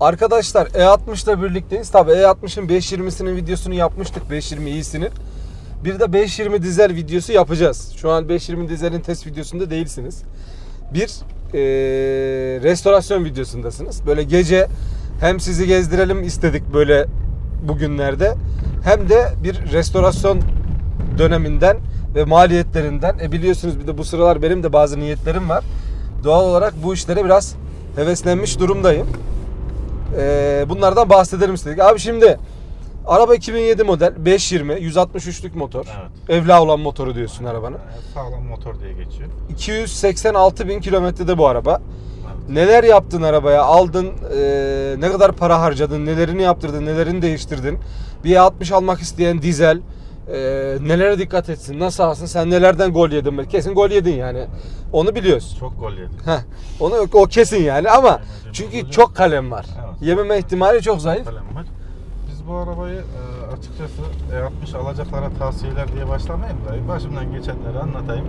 Arkadaşlar E60 ile birlikteyiz. Tabi E60'ın 520'sinin videosunu yapmıştık. 520 iyisinin. Bir de 520 dizel videosu yapacağız. Şu an 520 dizelin test videosunda değilsiniz. Bir eee, restorasyon videosundasınız. Böyle gece hem sizi gezdirelim istedik böyle bugünlerde hem de bir restorasyon döneminden ve maliyetlerinden. E biliyorsunuz bir de bu sıralar benim de bazı niyetlerim var. Doğal olarak bu işlere biraz heveslenmiş durumdayım. Ee, bunlardan bahsedelim istedik. Abi şimdi araba 2007 model 520 163'lük motor. Evet. Evla olan motoru diyorsun arabanın. Ee, Sağlam motor diye geçiyor. 286 bin kilometrede bu araba. Evet. Neler yaptın arabaya? Aldın, e, ne kadar para harcadın, nelerini yaptırdın, nelerini değiştirdin? Bir E60 almak isteyen dizel, e, nelere dikkat etsin, nasıl alsın? Sen nelerden gol yedin? Kesin gol yedin yani. Onu biliyoruz. Çok gol yedik. Heh, onu o kesin yani ama Yemedi, çünkü yemedi. çok kalem var. Evet. Yememe ihtimali çok zayıf. Kalem var. Biz bu arabayı e, açıkçası E60 alacaklara tavsiyeler diye başlamayayım da başımdan geçenleri anlatayım.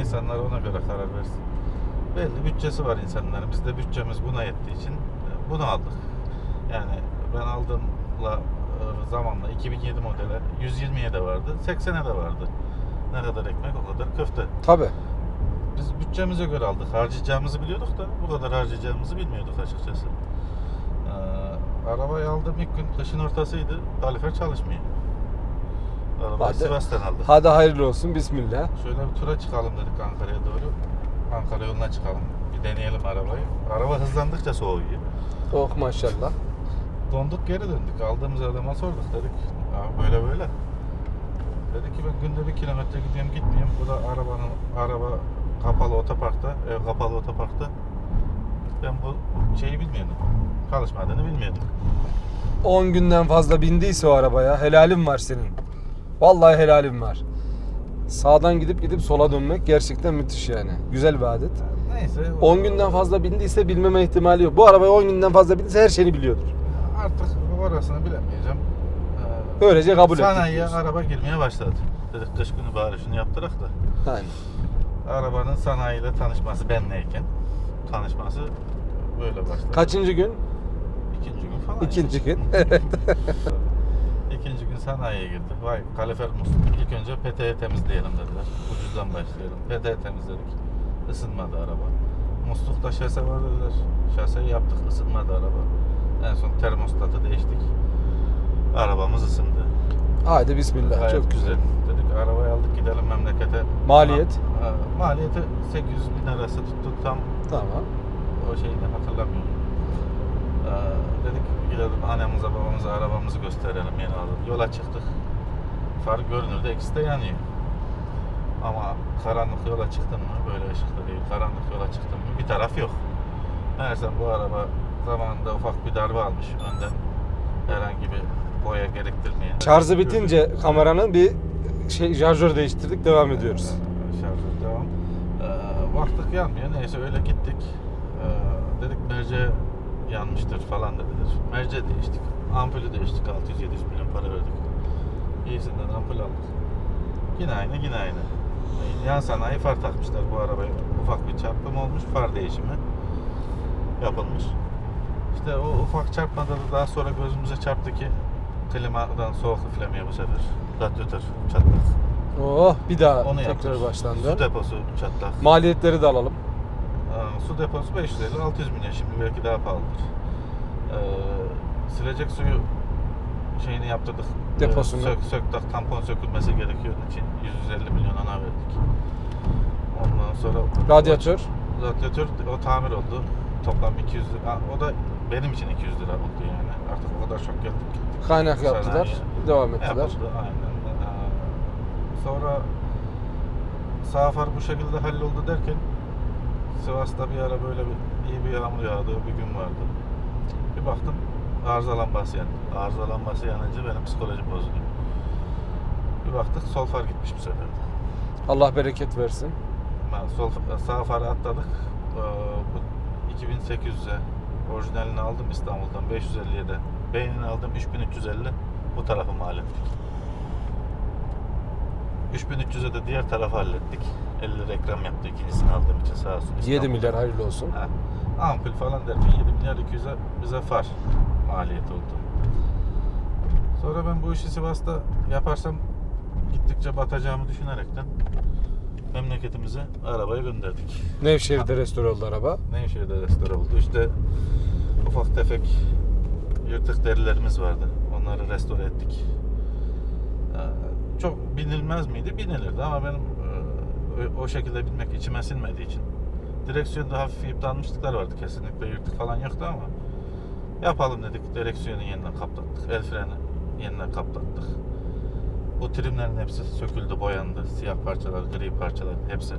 İnsanlar ona göre karar versin. Belli bütçesi var insanların. Biz de bütçemiz buna yettiği için e, bunu aldık. Yani ben aldığımla zamanla 2007 modele 120'ye de vardı, 80'e de vardı. Ne kadar ekmek o kadar köfte. Tabi. Biz bütçemize göre aldık. Harcayacağımızı biliyorduk da bu kadar harcayacağımızı bilmiyorduk açıkçası. Ee, arabayı aldığım ilk gün kışın ortasıydı. Kalifer çalışmıyor. Arabayı Hadi. Sivas'tan aldık. Hadi hayırlı olsun. Bismillah. Şöyle bir tura çıkalım dedik Ankara'ya doğru. Ankara yoluna çıkalım. Bir deneyelim arabayı. Araba hızlandıkça soğuyor. Oh maşallah. Donduk geri döndük. Aldığımız adama sorduk dedik. Abi böyle böyle. Dedi ki ben günde bir kilometre gidiyorum gitmiyorum. Bu da arabanın araba kapalı otoparkta, ev kapalı otoparkta. Ben bu şeyi bilmiyordum. Çalışmadığını bilmiyordum. 10 günden fazla bindiyse o arabaya helalim var senin. Vallahi helalim var. Sağdan gidip gidip sola dönmek gerçekten müthiş yani. Güzel bir adet. Neyse. 10 günden fazla bindiyse bilmeme ihtimali yok. Bu arabaya 10 günden fazla bindiyse her şeyini biliyordur. Artık orasını bilemeyeceğim. Ee, Böylece kabul ettik Sanayiye diyorsun. araba girmeye başladı. Dedik kış günü bari şunu yaptırak da. Aynen. Arabanın sanayiyle tanışması benleyken tanışması böyle başladı. Kaçıncı gün? İkinci gün falan. İkinci gün. İkinci gün sanayiye girdik. Vay kalifer musluk. İlk önce peteği temizleyelim dediler. Ucuzdan başlayalım. Peteği temizledik. Isınmadı araba. Muslukta şase var dediler. Şaseyi yaptık. ısınmadı araba. En son termostatı değiştik. Arabamız ısındı. Haydi bismillah. Gayet Çok güzel. Dedik arabayı aldık gidelim memlekete. Maliyet? Ha, maliyeti 800 bin arası tuttuk tam Tamam. o şeyini hatırlamıyorum. Dedik gidelim annemize babamıza arabamızı gösterelim yeni aldık. Yola çıktık. Far görünürde ikisi de yanıyor. Ama karanlık yola çıktın mı böyle ışıklı değil. Karanlık yola çıktın mı bir taraf yok. Meğersem bu araba zamanında ufak bir darbe almış önden. Herhangi bir boya gerektirmeyen. Şarjı bitince kameranın bir şey şarjör değiştirdik devam ediyoruz. Şarjı devam. Ee, baktık yanmıyor. Neyse öyle gittik. Ee, dedik merce yanmıştır falan dediler. Merce değiştik. Ampulü değiştik. 600-700 milyon para verdik. İyisinden ampul aldık. Yine aynı yine aynı. Yan sanayi far takmışlar bu arabaya. Ufak bir çarpım olmuş. Far değişimi yapılmış. İşte o ufak çarpmada da daha sonra gözümüze çarptı ki klimadan soğuk üflemiyor bu sefer. Radyatör çatlak. Oh bir daha Onu tekrar yaptık. başlandı. Su deposu çatlak. Maliyetleri de alalım. Aa, su deposu 550-600 milyon şimdi belki daha pahalıdır. Ee, silecek suyu şeyini yaptırdık. Deposunu. Ee, sök, sök tak tampon sökülmesi gerekiyor için 150 milyon ona verdik. Ondan sonra Radyatör. radyatör o tamir oldu. Toplam 200 lira. O da benim için 200 lira oldu yani. Artık o kadar çok geldik. gittik. Kaynak yaptılar. Sanayiye. Devam ettiler. Yapıldı aynen. Ee, sonra sağ far bu şekilde halloldu derken Sivas'ta bir ara böyle bir, iyi bir yağmur yağdığı bir gün vardı. Bir baktım arıza lambası yandı. Arıza lambası yanınca benim psikolojim bozuluyor. Bir baktık sol far gitmiş bu sefer de. Allah bereket versin. Ben sol sağ farı atladık. Ee, bu 2800'e orijinalini aldım İstanbul'dan 550'ye de. Beynini aldım 3350. Bu tarafı hallettik. 3300'e de diğer tarafı hallettik. 50 reklam yaptı ikincisini aldığım için sağ olsun. 7 İstanbul'da. milyar hayırlı olsun. Ha. Ampul falan derken 7 milyar 200'e bize far maliyet oldu. Sonra ben bu işi Sivas'ta yaparsam gittikçe batacağımı düşünerekten memleketimize arabayı gönderdik. Nevşehir'de restore oldu araba. Nevşehir'de restore oldu. İşte ufak tefek yırtık derilerimiz vardı. Onları restore ettik. Ee, Çok binilmez miydi? Binilirdi ama benim e, o şekilde binmek içime sinmediği için direksiyonda hafif yıpranmışlıklar vardı kesinlikle yırtık falan yoktu ama yapalım dedik direksiyonu yeniden kaplattık el freni yeniden kaplattık bu trimlerin hepsi söküldü boyandı siyah parçalar gri parçalar hepsi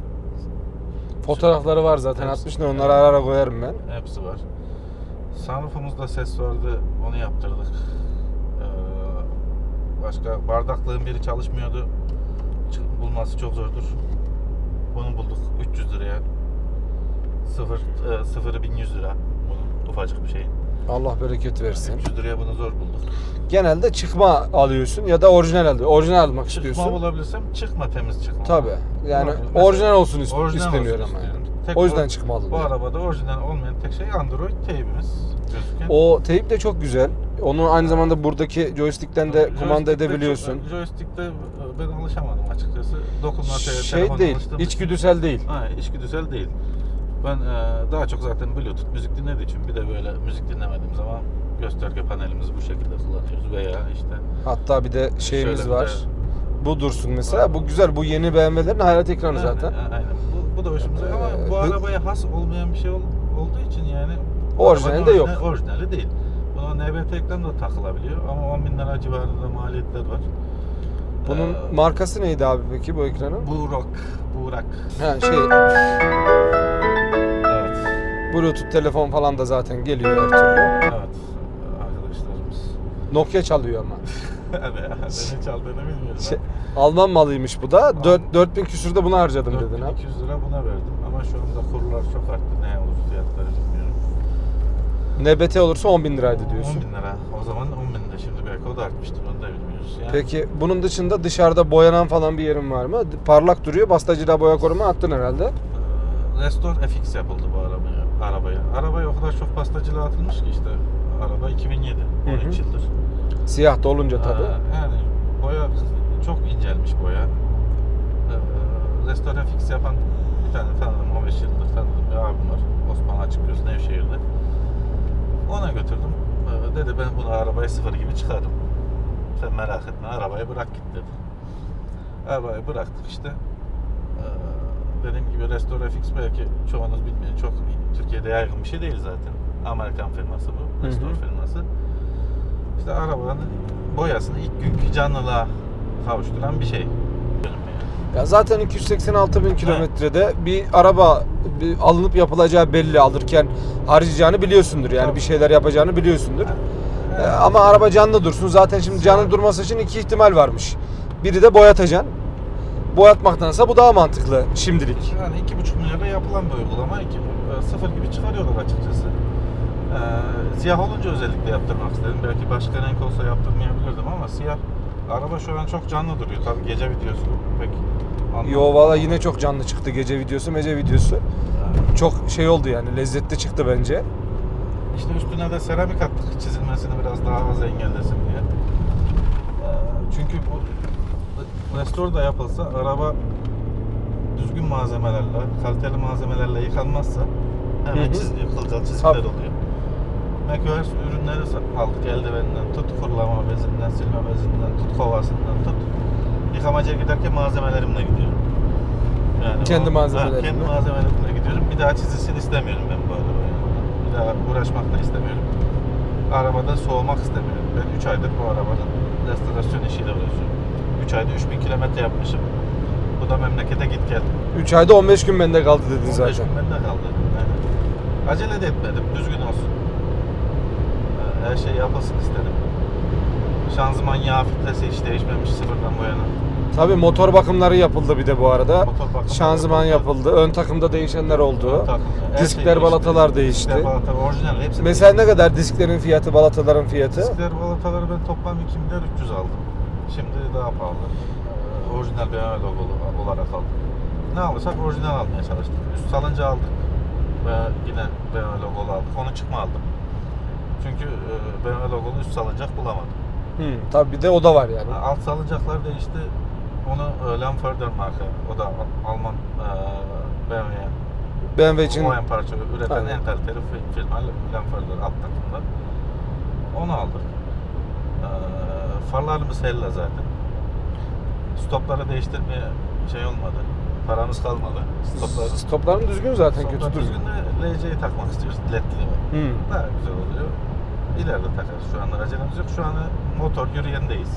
Fotoğrafları var zaten Hepsi- atmış da onları ara ara koyarım ben. Hepsi var. Sunroofumuzda ses vardı. Onu yaptırdık. Ee, başka bardaklığın biri çalışmıyordu. Bulması çok zordur. Bunu bulduk 300 liraya. Sıfır, e, sıfırı 1100 lira. Bunun ufacık bir şey. Allah bereket versin. 300 liraya bunu zor bulduk. Genelde çıkma alıyorsun ya da orijinal alıyorsun. Orijinal almak Çıkma istiyorsun. bulabilirsem çıkma temiz çıkma. Tabi. Yani. Mesela orijinal olsun ist- orijinal isteniyor olsun ama yani. Tek O yüzden çıkma Bu alınıyor. arabada orijinal olmayan tek şey Android teybimiz gözüken. O teyp de çok güzel. Onu aynı zamanda buradaki joystick'ten de Joystick'te kumanda çok- edebiliyorsun. Joystick'te ben alışamadım açıkçası. Dokunma Şey telefona değil, alıştığım için- içgüdüsel değil. Ha, içgüdüsel değil. Ben e, daha çok zaten Bluetooth müzik dinlediği için bir de böyle müzik dinlemediğim zaman gösterge panelimizi bu şekilde kullanıyoruz veya işte Hatta bir de şeyimiz Şöyle bir var. de- Bu dursun mesela. Bu güzel. Bu yeni BMW'lerin hayat ekranı Yani, zaten. a- Aynen. Bu, bu da hoşumuza ama Ee, bu hı- arabaya has olmayan bir şey ol- olduğu için yani Orijinali arabanın de yok. orijinali- Orijinali değil. Buna NBT ekran da takılabiliyor ama 10 bin lira civarında maliyetler var. Bunun Ee, markası neydi abi peki bu ekranın? Burak. Burak. Ha şey Evet. Bluetooth telefon falan da zaten geliyor her türlü. Evet. Nokia çalıyor ama. Ne çaldığını bilmiyorum. Şey, Alman malıymış bu da. 4, 4000 küsürde bunu harcadım dedin abi. 4200 lira buna verdim ama şu anda kurlar çok arttı. Ne olur fiyatları bilmiyorum. NBT olursa 10 bin liraydı diyorsun. 10 bin lira. O zaman 10 bin de şimdi belki o da artmıştır. Onu da bilmiyoruz. Yani Peki bunun dışında dışarıda boyanan falan bir yerin var mı? Parlak duruyor. Bastacıyla boya koruma attın herhalde. Ee, Restore FX yapıldı bu arabaya. Arabaya. Arabaya o kadar çok pastacılığa atılmış ki işte. Araba 2007. Hı hı. 13 yıldır. Siyah da olunca tabii. Ee, yani boya çok incelmiş boya. Ee, Restore FX yapan bir tane tanıdığım 15 yıldır tanıdığım bir abim var. Osman Açıkgöz Nevşehir'de. Ona götürdüm. Ee, dedi ben bunu arabayı sıfır gibi çıkardım. Sen merak etme arabayı bırak git dedi. Arabayı bıraktık işte. Ee, dediğim gibi Restore FX belki çoğunuz bilmiyor. Çok Türkiye'de yaygın bir şey değil zaten. Amerikan firması bu. Restore firması. İşte arabanın boyasını ilk günkü canlılığa kavuşturan bir şey. Ya zaten 286 bin kilometrede bir araba bir alınıp yapılacağı belli alırken harcayacağını biliyorsundur. Yani Tabii. bir şeyler yapacağını biliyorsundur. Ee, Ama araba canlı dursun. Zaten şimdi canlı durması için iki ihtimal varmış. Biri de boyatacaksın. Boyatmaktansa bu daha mantıklı şimdilik. Yani iki buçuk milyarda yapılan bir uygulama. iki, e, sıfır gibi çıkarıyorlar açıkçası. Ee, siyah olunca özellikle yaptırmak istedim. Belki başka renk olsa yaptırmayabilirdim ama siyah araba şu an çok canlı duruyor. Tabii gece videosu pek anlamadım. Yo valla yine çok canlı çıktı gece videosu, mece videosu. Yani Çok şey oldu yani lezzetli çıktı bence. İşte üstüne de seramik attık çizilmesini biraz daha az engellesin diye. Ee, Çünkü bu restore da yapılsa araba düzgün malzemelerle, kaliteli malzemelerle yıkanmazsa hemen çiziliyor, kılcal çizikler oluyor. macOS ürünleri aldık eldiveninden tut, kurulama bezinden, silme bezinden, tut kovasından tut. Yıkamacıya giderken malzemelerimle gidiyorum. Yani Kendi. Ha, kendi malzemelerimle gidiyorum. Bir daha çizilsin istemiyorum ben bu arabaya. Bir daha uğraşmak da istemiyorum. Arabada soğumak istemiyorum. Ben 3 aydır bu arabanın restorasyon işiyle uğraşıyorum. 3 ayda 3000 kilometre yapmışım. Bu da memlekete git gel. 3 ayda 15 gün bende kaldı dedin 15 zaten. gün bende kaldı. Yani acele de etmedim. Düzgün olsun. Şey yapılsın istedim. Şanzıman yağ filtresi hiç değişmemiş sıfırdan bu yana. Tabii motor bakımları yapıldı bir de bu arada. Motor bakımı Şanzıman yapıldı. Ön takımda değişenler oldu. Takım, her şey Diskler, değişti. balatalar değişti. Diskler, balatalar, orijinal hepsi Mesela ne kadar disklerin fiyatı, balataların fiyatı? Diskler balataları ben toplam 2 milyar 300 aldım. Şimdi daha pahalı. Ee, orijinal BMW logolu olarak aldım. Ne alırsak orijinal almaya çalıştık. Üst salınca aldık. ve yine BMW logolu aldık. Onu çıkma aldım. Çünkü e, BMW logolu üst salıncak bulamadım. Hı, tabii bir de o da var yani. Alt salıncaklar değişti. Onu e, Lamferder marka. O da Al- Alman e, BMW'ye BMW için OEM parça üreten Aynen. en kaliteli fi- firma Lamferder alt takımda. Onu aldık. E, farlarımız Hella zaten. Stopları değiştirmeye şey olmadı. Paramız kalmadı. Stopları stopların düzgün zaten kötü Stoplar duruyor. düzgün de LC'yi takmak istiyoruz. LED'li var. Hı. Daha güzel oluyor. İleride takarız. Şu anda acelemiz yok. Şu an motor yürüyendeyiz.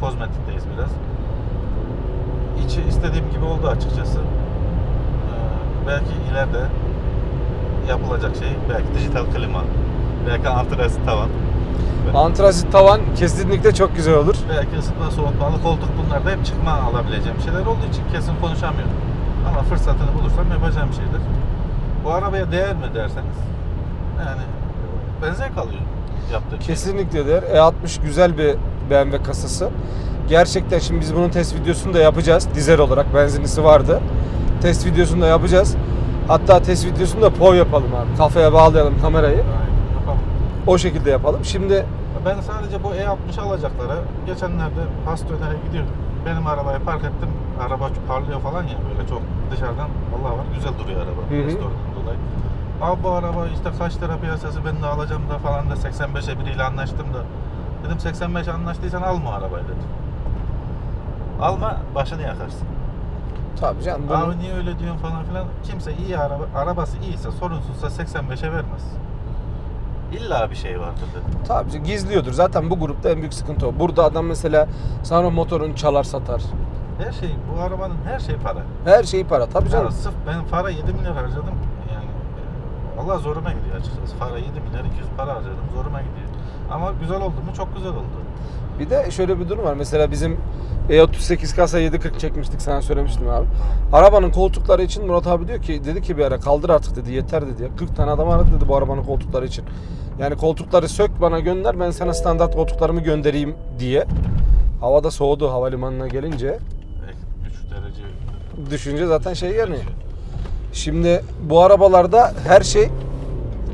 Kozmetikteyiz biraz. İçi istediğim gibi oldu açıkçası. Ee, belki ileride yapılacak şey belki dijital klima, belki antresit tavan, Antrazit tavan kesinlikle çok güzel olur. belki ısıtma soğutmalı koltuk bunlar da hep çıkma alabileceğim şeyler olduğu için kesin konuşamıyorum. Ama fırsatını bulursam yapacağım şeydir. Bu arabaya değer mi derseniz yani ben zevk alıyorum şey. Kesinlikle der. E60 güzel bir BMW kasası. Gerçekten şimdi biz bunun test videosunu da yapacağız. Dizel olarak benzinlisi vardı. Test videosunu da yapacağız. Hatta test videosunu da POV yapalım abi. Kafaya bağlayalım kamerayı. Aynen, yapalım. O şekilde yapalım. Şimdi Ben sadece bu E60 alacaklara geçenlerde Hastöner'e gidiyordum. Benim arabayı park ettim. Araba parlıyor falan ya böyle çok dışarıdan Allah var güzel duruyor araba. Hı hı. Dolayı. Abi bu araba işte kaç lira piyasası ben de alacağım da falan da 85'e biriyle anlaştım da. Dedim 85 anlaştıysan alma arabayı dedim. Alma başını yakarsın. tabii canım bunu- Abi niye öyle diyorsun falan filan. Kimse iyi araba, arabası iyiyse sorunsuzsa 85'e vermez. İlla bir şey vardır dedim. Tabii gizliyordur. Zaten bu grupta en büyük sıkıntı o. Burada adam mesela sana motorunu çalar satar. Her şey, bu arabanın her şey para. Her şeyi para. Tabii canım. Ya sırf ben para 7 milyar harcadım. Allah zoruma gidiyor açıkçası. Para 7 milyar 200 para harcadım. Zoruma gidiyor. Ama güzel oldu mu? Çok güzel oldu. Bir de şöyle bir durum var. Mesela bizim E38 kasa 740 çekmiştik sana söylemiştim abi. Arabanın koltukları için Murat abi diyor ki dedi ki bir ara kaldır artık dedi yeter dedi ya. 40 tane adam aradı dedi bu arabanın koltukları için. Yani koltukları sök bana gönder ben sana standart koltuklarımı göndereyim diye. Havada soğudu havalimanına gelince. 3 derece. Düşünce zaten şey yani. Şimdi bu arabalarda her şey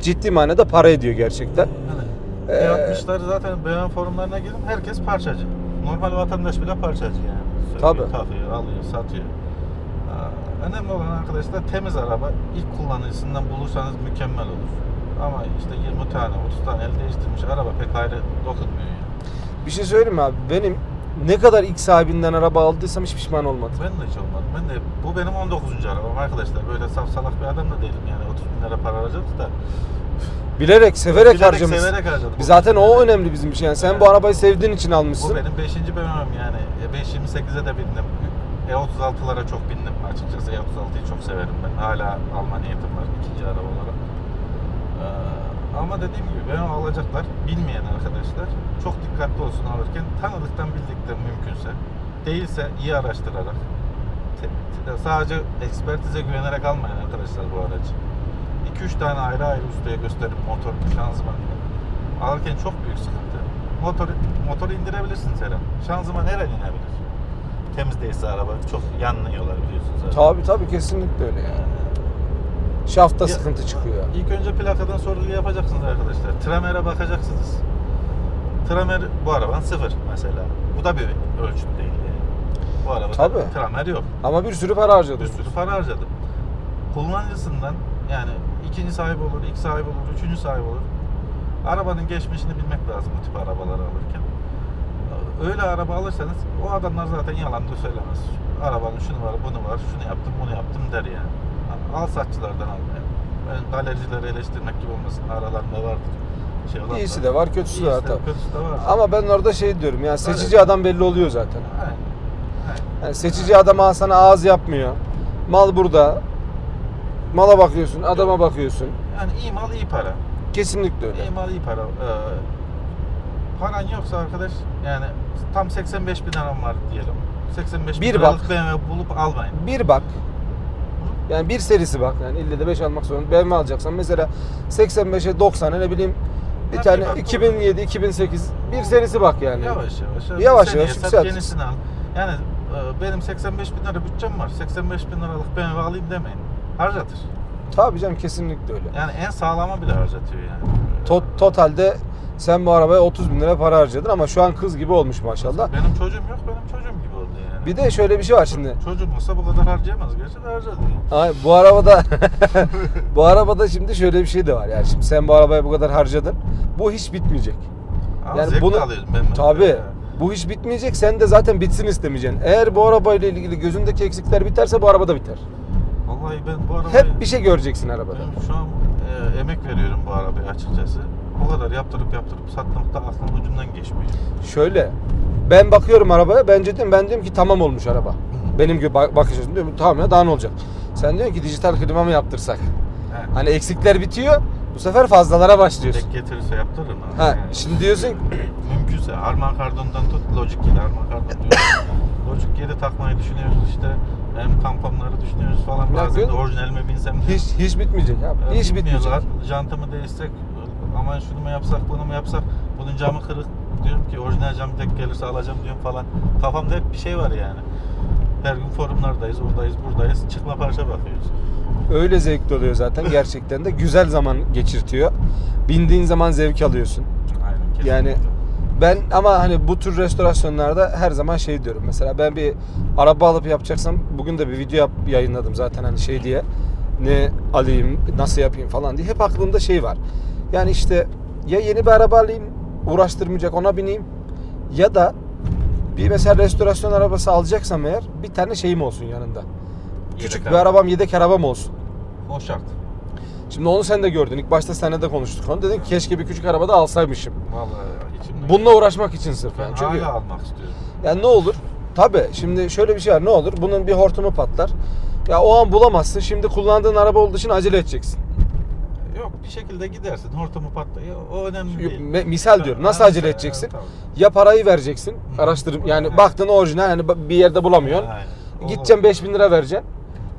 ciddi manada para ediyor gerçekten. Yani Ee, E60'ları zaten beyan forumlarına girin herkes parçacı. Normal vatandaş bile parçacı yani. Tabii. Takıyor, alıyor, satıyor. Aa, Önemli olan arkadaşlar temiz araba. ilk kullanıcısından bulursanız mükemmel olur. Ama işte 20 tane, 30 tane el değiştirmiş araba pek ayrı dokunmuyor yani. Bir şey söyleyeyim mi abi? Benim ne kadar ilk sahibinden araba aldıysam hiç pişman olmadım. Ben de hiç olmadım. Ben de bu benim 19. arabam arkadaşlar. Böyle saf salak bir adam da değilim yani 30 bin lira para harcadık da. Bilerek, severek Bilerek harcamışsın. severek harcadık. Biz Zaten o önemli bizim için. Yani sen bu arabayı sevdiğin için Bu almışsın. benim 5. BMW'm yani. E, 528'e de bindim. E36'lara çok bindim açıkçası. E36'yı çok severim ben. Hala alma niyetim var ikinci araba olarak. Ee, ama dediğim gibi ben alacaklar bilmeyen arkadaşlar çok dikkatli olsun alırken tanıdıktan bildikten mümkünse değilse iyi araştırarak sadece ekspertize güvenerek almayın arkadaşlar bu aracı. 2-3 tane ayrı ayrı ustaya gösterin motor, şanzıman. Alırken çok büyük sıkıntı. Motor, motoru indirebilirsiniz her an. Şanzıman her inebilir. Temiz değilse araba çok yanlıyorlar biliyorsunuz. zaten. Tabii tabii kesinlikle öyle yani. Şafta Ya- sıkıntı çıkıyor. İlk önce plakadan sorgu yapacaksınız arkadaşlar. Tramer'e bakacaksınız. Tramer bu arabanın sıfır mesela. Bu da bir ölçüt değil yani. Bu arabada Tabii. tramer yok. Ama bir sürü para harcadım. Bir sürü para harcadım. Kullanıcısından yani ikinci sahibi olur, ilk sahibi olur, üçüncü sahibi olur. Arabanın geçmişini bilmek lazım bu tip arabaları alırken. Öyle araba alırsanız o adamlar zaten yalan da söylemez. Arabanın şunu var, bunu var, şunu yaptım, bunu yaptım der yani. Al satçılardan al. Yani. Ben galericileri eleştirmek gibi olmasın. Aralarında vardır. Şey. İyisi de var, kötüsü de İyisi var tabii. Kötüsü de var. Ama ben orada şey diyorum yani seçici adam belli oluyor zaten. Aynen. Aynen. Yani seçici adam sana ağız yapmıyor. Mal burada. Mala bakıyorsun, adama bakıyorsun. Yani iyi mal iyi para. Kesinlikle öyle. İyi mal iyi para. Ee, paran yoksa arkadaş yani tam 85 bin liram var diyelim. 85 bin Bir liralık bak. BMW bulup almayın. Bir bak. Yani bir serisi bak. Yani ille de 5 almak zorunda. BMW alacaksan mesela 85'e 90'a ne bileyim bir Ha, tane bak. 2007 2008 bir serisi bak yani. Yavaş yavaş. Yavaş Seneye yavaş sat, yükselt. Yenisini al. Yani e, benim 85 bin lira bütçem var. 85 bin liralık BMW alayım demeyin. Harcatır. Tabii canım kesinlikle öyle. Yani en sağlama bile harcatıyor yani. To- totalde sen bu arabaya 30 bin lira para harcadın ama şu an kız gibi olmuş maşallah. Benim çocuğum yok, benim çocuğum gibi. Bir de şöyle bir şey var şimdi. Çocuğum olsa bu kadar harcayamaz. Gerçi de harcadı. Ay, bu arabada bu arabada şimdi şöyle bir şey de var. Yani şimdi sen bu arabaya bu kadar harcadın. Bu hiç bitmeyecek. Ama Yani zevk bunu- de alıyorum ben. Tabii. Bu iş bitmeyecek. Sen de zaten bitsin istemeyeceksin. Eğer bu arabayla ilgili gözündeki eksikler biterse bu araba da biter. Vallahi ben bu arabayı... Hep bir şey göreceksin arabada. Ben şu an e, emek veriyorum bu arabaya açıkçası. Bu kadar yaptırıp yaptırıp satmakta aklım ucundan geçmiyor. Şöyle. Ben bakıyorum arabaya. Bence diyorum ben diyorum ki tamam olmuş araba. Benim gibi bak- bakış açım diyorum tamam ya daha ne olacak? Sen diyorsun ki dijital klima mı yaptırsak? He. Hani eksikler bitiyor. Bu sefer fazlalara başlıyorsun. Tek getirirse yaptırırım. abi. Ha, Yani şimdi diyorsun Mümkünse Arman Kardon'dan tut Logic 7 Arman Kardon diyor. Logic 7 takmayı düşünüyoruz işte. Hem tamponları düşünüyoruz falan. Bazen de gün- orijinal mi binsem diye. hiç hiç bitmeyecek. Ya Hiç bitmeyecek. Jantımı değişsek aman şunu mu yapsak bunu mu yapsak bunun camı kırık diyorum ki orijinal cam tek gelirse alacağım diyorum falan. Kafamda hep bir şey var yani. Her gün forumlardayız, oradayız, buradayız. Çıkma parça bakıyoruz. Öyle zevkli oluyor zaten gerçekten de güzel zaman geçirtiyor. Bindiğin zaman zevk alıyorsun. Aynen. Yani ben ama hani bu tür restorasyonlarda her zaman şey diyorum. Mesela ben bir araba alıp yapacaksam bugün de bir video yap, yayınladım zaten hani şey diye. Ne alayım, nasıl yapayım falan diye. Hep aklımda şey var. Yani işte ya yeni bir araba alayım, uğraştırmayacak ona bineyim. Ya da bir mesela restorasyon arabası alacaksam eğer bir tane şeyim olsun yanında. Küçük Yedek bir araba. arabam, yedek arabam olsun. O şart. Şimdi onu sen de gördün. İlk başta seninle de konuştuk onu. Dedin ki keşke bir küçük arabada alsaymışım. Vallahi ya, içimde. Bununla uğraşmak için sırf ben yani. Çünkü hala almak istiyorum. yani ne olur? Tabi şimdi şöyle bir şey var. Ne olur? Bunun bir hortumu patlar. Ya o an bulamazsın. Şimdi kullandığın araba olduğu için acele edeceksin. Yok bir şekilde gidersin. Hortumu patlıyor. O önemli değil. Me- Misal diyorum. Nasıl acele edeceksin? tabii. Ya parayı vereceksin. Araştırıp yani Evet. baktın orijinal hani bir yerde bulamıyorsun. Aynen. O- Gideceksin 5000 lira vereceksin.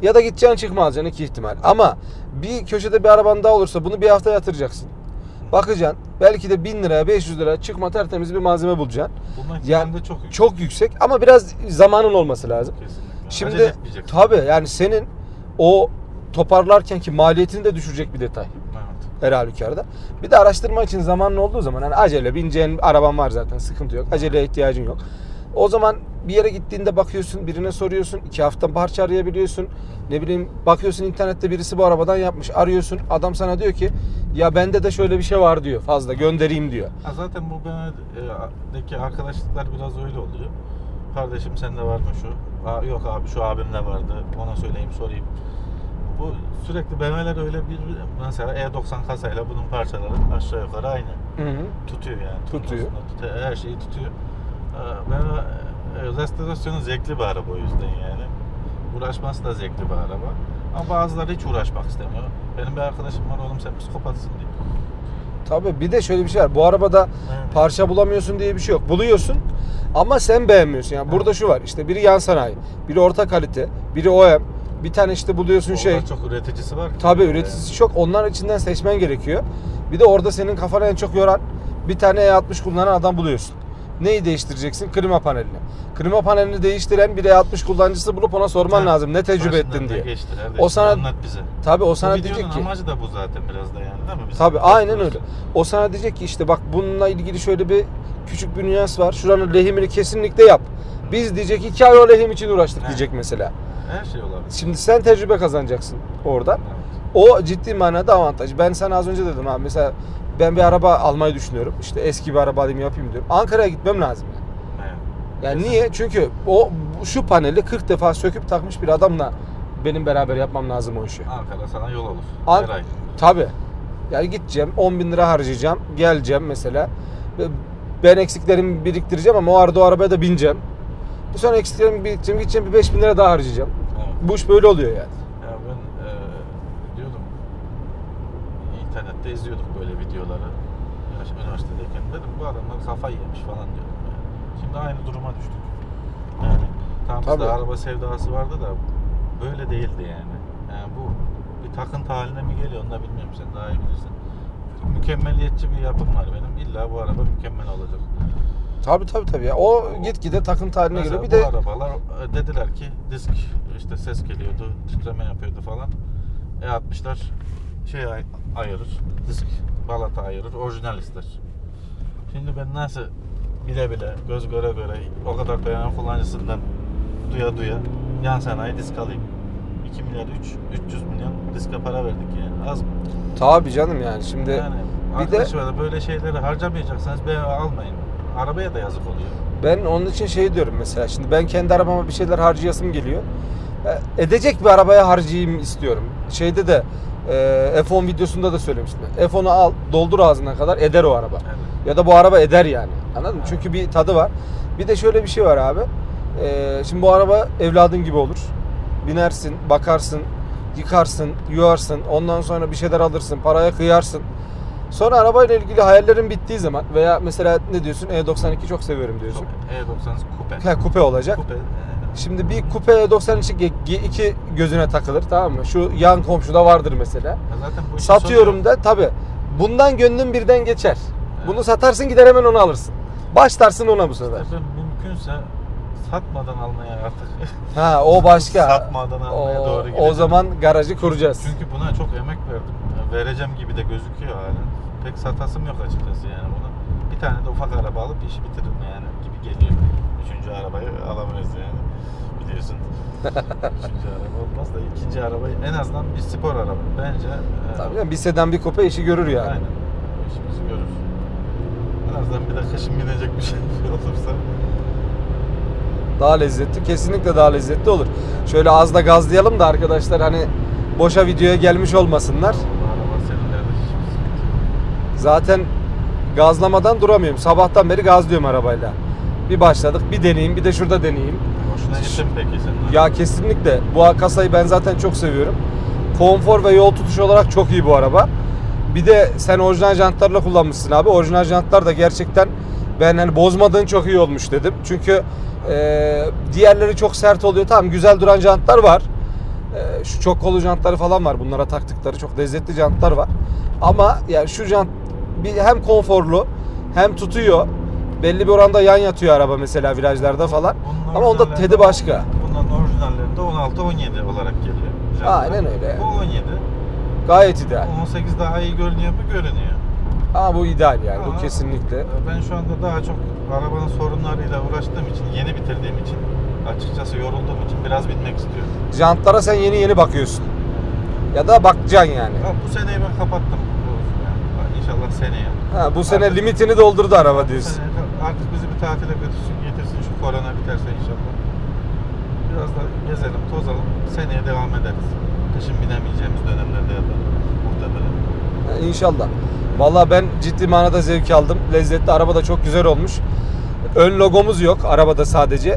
Ya da gideceksin çıkma alacaksın iki ihtimal. Ama bir köşede bir araban daha olursa bunu bir hafta yatıracaksın. Bakacaksın belki de 1000 liraya 500 liraya çıkma tertemiz bir malzeme bulacaksın. Bunun Yani ihtimali de çok yüksek. Çok yüksek ama biraz zamanın olması lazım. Kesinlikle. Acele Şimdi etmeyeceksin. tabi yani senin o toparlarken ki maliyetini de düşürecek bir detay. Her halükarda. Bir de araştırma için zamanın olduğu zaman hani acele bineceğin araban var zaten sıkıntı yok. Aceleye ihtiyacın yok. O zaman bir yere gittiğinde bakıyorsun birine soruyorsun iki hafta parça arayabiliyorsun. Ne bileyim bakıyorsun internette birisi bu arabadan yapmış arıyorsun adam sana diyor ki ya bende de şöyle bir şey var diyor fazla göndereyim diyor. Ha zaten bu benedeki arkadaşlıklar biraz öyle oluyor. Kardeşim sende var mı şu? Aa, yok abi şu abimde vardı. Ona söyleyeyim sorayım. Bu sürekli BMW'ler öyle bir mesela E90 kasayla bunun parçaları aşağı yukarı aynı. Hı hı. Tutuyor yani. Tutuyor. Tutuyor, Her şeyi tutuyor. Ee, Ben e, restorasyonu zevkli bir araba o yüzden yani. Uğraşması da zevkli bir araba. Ama bazıları hiç uğraşmak istemiyor. Benim bir arkadaşım var oğlum sen psikopatsın diyor. Tabii bir de şöyle bir şey var. Bu arabada Evet. parça bulamıyorsun diye bir şey yok. Buluyorsun ama sen beğenmiyorsun. Yani burada Evet. şu var. İşte biri yan sanayi, biri orta kalite, biri OEM. Bir tane işte buluyorsun O şey. çok üreticisi var. Tabii Yani. üreticisi çok. Onların içinden seçmen gerekiyor. Bir de orada senin kafanı en çok yoran bir tane E60 kullanan adam buluyorsun. Neyi değiştireceksin? Klima panelini. Klima panelini değiştiren bir E60 kullanıcısı bulup ona sorman Ha, lazım. Ne tecrübe ettin da diye. Geçti, O o sana- anlat bize. Tabii o Bu sana videonun diyecek ki amacı da bu zaten biraz da yani değil mi? Biz Tabii aynen öyle. O sana diyecek ki işte bak bununla ilgili şöyle bir küçük bir nüans var. Şuranın lehimini kesinlikle yap. Biz diyecek iki ay o lehim için uğraştık Evet. diyecek mesela. Her şey olabilir. Şimdi sen tecrübe kazanacaksın orada. Evet. O ciddi manada avantaj. Ben sana az önce dedim abi mesela ben bir araba almayı düşünüyorum. İşte eski bir araba alayım yapayım diyorum. Ankara'ya gitmem lazım. Yani, Evet. yani niye? Çünkü o şu paneli 40 defa söküp takmış bir adamla benim beraber yapmam lazım o işi. Ankara sana yol olur. An-. Tabii. Yani gideceğim 10 bin lira harcayacağım. Geleceğim mesela. Ben eksiklerimi biriktireceğim ama o arada o arabaya da bineceğim. Sonra eksiklerimi biriktireceğim. Gideceğim bir 5 bin lira daha harcayacağım. Evet. Bu iş böyle oluyor yani. Ya ben e, diyordum internette izliyorduk böyle videoları. Şimdi üniversitedeyken dedim bu adamlar kafayı yemiş falan diyordum yani. Şimdi aynı duruma düştük. Yani tam Tabii. bizde araba sevdası vardı da böyle değildi yani. Yani bu bir takıntı haline mi geliyor onu da bilmiyorum sen daha iyi bilirsin. Mükemmeliyetçi bir yapım var benim. İlla bu araba mükemmel olacak. Tabii tabii tabii. Ya. O gitgide takıntı haline Mesela geliyor. Bir bu de arabalar e, dediler ki disk işte ses geliyordu, titreme yapıyordu falan. E60'lar şey ay- ayırır, disk balata ayırır, orijinal ister. Şimdi ben nasıl bile bile, göz göre göre o kadar dayanan kullanıcısından duya duya yan sanayi disk alayım. 2 milyar 3, 300 milyon diske para verdik yani. Az mı? Tabii canım yani şimdi yani bir de- böyle şeyleri harcamayacaksanız BMW almayın. Arabaya da yazık oluyor. ben onun için şey diyorum mesela şimdi ben kendi arabama bir şeyler harcayasım geliyor. E, Edecek bir arabaya harcayayım istiyorum. Şeyde de e, F10 videosunda da söylemiştim. F10'u al, doldur ağzına kadar eder o araba. Evet. Ya da bu araba eder yani. Anladın mı? Çünkü bir tadı var. Bir de şöyle bir şey var abi. Ee, şimdi bu araba evladın gibi olur. Binersin, bakarsın, yıkarsın, yuvarsın. Ondan sonra bir şeyler alırsın, paraya kıyarsın. Sonra arabayla ilgili hayallerin bittiği zaman veya mesela ne diyorsun? E92 çok seviyorum diyorsun. Çok E90 kupe. Ha, kupe olacak. Kupe. Şimdi bir kupe E92 G2 gözüne takılır tamam mı? Şu yan komşuda vardır mesela. ya zaten bu işin Satıyorum sonu- da tabi. Bundan gönlün birden geçer. Bunu Evet. satarsın gider hemen onu alırsın. Başlarsın ona bu sefer. İşte ben mümkünse satmadan almaya artık Ha o başka. Satmadan almaya o, doğru o gideceğim. zaman garajı kuracağız. Çünkü buna çok emek verdim. Vereceğim gibi de gözüküyor halen. Pek satasım yok açıkçası yani buna. Bir tane de ufak araba alıp işi bitiririm yani gibi geliyor. Üçüncü arabayı alamayız yani. Biliyorsun. Üçüncü araba olmaz da ikinci arabayı en azından bir spor araba. Bence e, Tabii canım, bir sedan bir kupe işi görür yani. Aynen. İşimizi görür. En azından bir de kışın binecek bir şey olursa. Daha lezzetli. Kesinlikle daha lezzetli olur. Şöyle az da gazlayalım da arkadaşlar hani boşa videoya gelmiş olmasınlar. Bu araba seninlerde hiçbir sıkıntı yok. Zaten gazlamadan duramıyorum. Sabahtan beri gazlıyorum arabayla. Bir başladık. Bir deneyeyim. Bir de şurada deneyeyim. Hoşuna gitti mi peki senin? Ya kesinlikle. Bu kasayı ben zaten çok seviyorum. Konfor ve yol tutuşu olarak çok iyi bu araba. Bir de sen orijinal jantlarla kullanmışsın abi. Orijinal jantlar da gerçekten ben hani bozmadığın çok iyi olmuş dedim. Çünkü e, diğerleri çok sert oluyor. Tamam güzel duran jantlar var. E, şu çok kolu jantları falan var. Bunlara taktıkları çok lezzetli jantlar var. Ama yani şu jant bir hem konforlu hem tutuyor. Belli bir oranda yan yatıyor araba mesela virajlarda falan. Bunun Ama onda tedi başka. Bunların orijinallerinde 16-17 olarak geliyor. Jantlar. Aynen öyle. Bu 17. Gayet ideal. 18 daha iyi görünüyor mu? Görünüyor. Ama bu ideal yani. Ama Bu kesinlikle. Ben şu anda daha çok arabanın sorunlarıyla uğraştığım için, yeni bitirdiğim için, açıkçası yorulduğum için biraz binmek istiyorum. Jantlara sen yeni yeni bakıyorsun. Ya da bakacaksın yani. Ha, bu seneyi ben kapattım. İnşallah seneye. Ha, bu sene Artık- limitini doldurdu araba diyorsun. sene artık bizi bir tatile götürsün, getirsin şu korona biterse inşallah. Biraz da gezelim, tozalım. Seneye devam ederiz. Kışın binemeyeceğimiz dönemlerde yapalım. Muhtemelen. Ha, İnşallah. Vallahi ben ciddi manada zevk aldım. Lezzetli. Araba da çok güzel olmuş. Ön logomuz yok arabada sadece.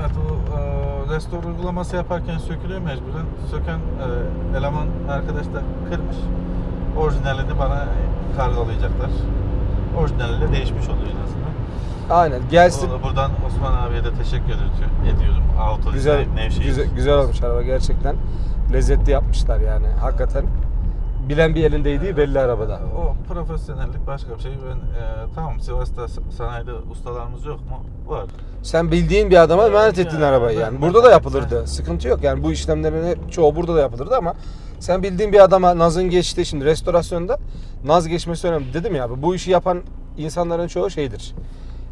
Evet o e, restore uygulaması yaparken sökülüyor mecburen. Söken e, eleman arkadaş da kırmış. Orijinalini bana kargolayacaklar. Orijinaliyle değişmiş oluyor en azından. Aynen. Gelsin. O- Buradan Osman abiye de teşekkür ediyorum. ediyorum. Auto Güzel, Nevşehir. güzel, güzel olmuş araba gerçekten. Lezzetli yapmışlar yani hakikaten. Bilen bir elindeydi belli arabada. O profesyonellik başka bir şey. Ben e, tamam Sivas'ta sanayide ustalarımız yok mu? Var. Sen bildiğin bir adama emanet ettin Yani arabayı yani. Burada da yapılırdı. Sıkıntı yok yani bu işlemlerin hep çoğu burada da yapılırdı ama sen bildiğin bir adama nazın geçti şimdi restorasyonda naz geçmesi önemli. Dedim ya abi bu işi yapan insanların çoğu şeydir.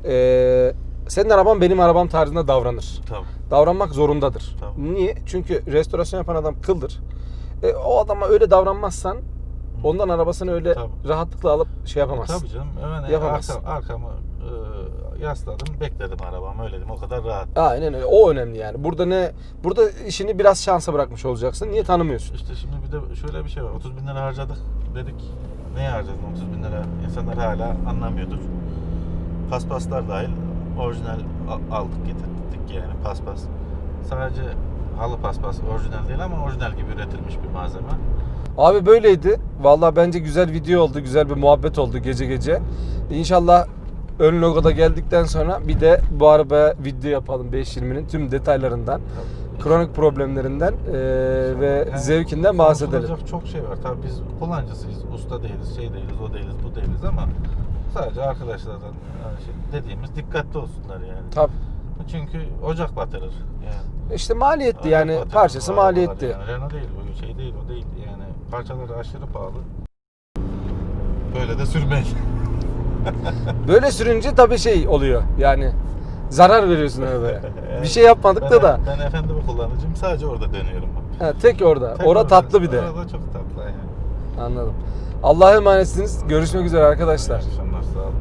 Ee, senin araban benim arabam tarzında davranır. Tamam. Davranmak zorundadır. Tabii. Niye? Çünkü restorasyon yapan adam kıldır. E, o adama öyle davranmazsan ondan arabasını öyle Tabii. rahatlıkla alıp şey yapamazsın. Tabii canım. Hemen Yapamazsın. arka, arkamı yasladım, bekledim arabamı öyle diyeyim. O kadar rahat. Aynen öyle. O önemli yani. Burada ne? Burada işini biraz şansa bırakmış olacaksın. Niye tanımıyorsun? İşte şimdi bir de şöyle bir şey var. 30 bin lira harcadık dedik. Neye harcadın 30 bin lira? İnsanlar hala anlamıyordur. Paspaslar dahil orijinal aldık getirdik yani paspas. Sadece halı paspas orijinal değil ama orijinal gibi üretilmiş bir malzeme. Abi böyleydi. Vallahi bence güzel video oldu. Güzel bir muhabbet oldu gece gece. İnşallah ön logoda geldikten sonra bir de bu arabaya video yapalım 520'nin tüm detaylarından, kronik problemlerinden eee, ve Yani zevkinden bahsedelim. konuşulacak çok şey var. Tabii biz kullanıcısıyız. Usta değiliz, şey değiliz, o değiliz, bu değiliz ama sadece arkadaşlardan yani şey, dediğimiz dikkatli olsunlar yani. Tabii. Çünkü ocak batırır. Yani İşte maliyetli Ayak yani parçası maliyetli. Yani. Renault değil bu şey değil o değil yani parçaları aşırı pahalı. Böyle de sürmeyin. Böyle sürünce tabii şey oluyor yani zarar veriyorsun öyle. bir şey yapmadık ben, da da. Ben efendi bir kullanıcıyım sadece orada dönüyorum. Ha, tek orada. Tek Ora orada. tatlı bir de. Orada çok tatlı yani. Anladım. Allah'a emanetsiniz. Görüşmek üzere arkadaşlar. İyi akşamlar sağ olun.